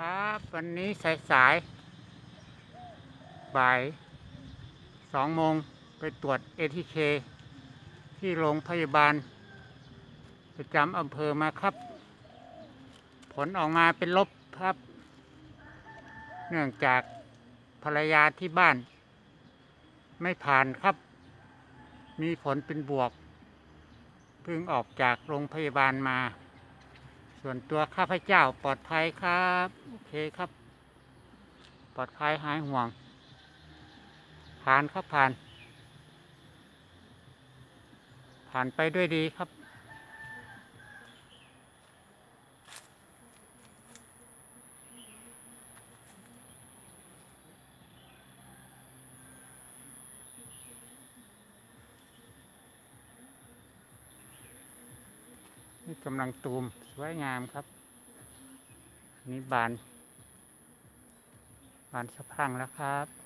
ครับวันนี้สายสายๆบ่ายสองโมงไปตรวจเอทีเคที่โรงพยาบาล ประจำอำเภอมาครับ ผลออกมาเป็นลบครับ เนื่องจากภรรยาที่บ้าน ไม่ผ่านครับ มีผลเป็นบวก เพิ่งออกจากโรงพยาบาลมา ส่วนตัวข้าพเจ้าปลอดภัยครับ โอเคครับ ปลอดภัยหายห่วง ผ่านครับผ่าน ผ่านไปด้วยดีครับ นี่กำลังตูมสวยงามครับ นี่บาน บานสะพังแล้วครับ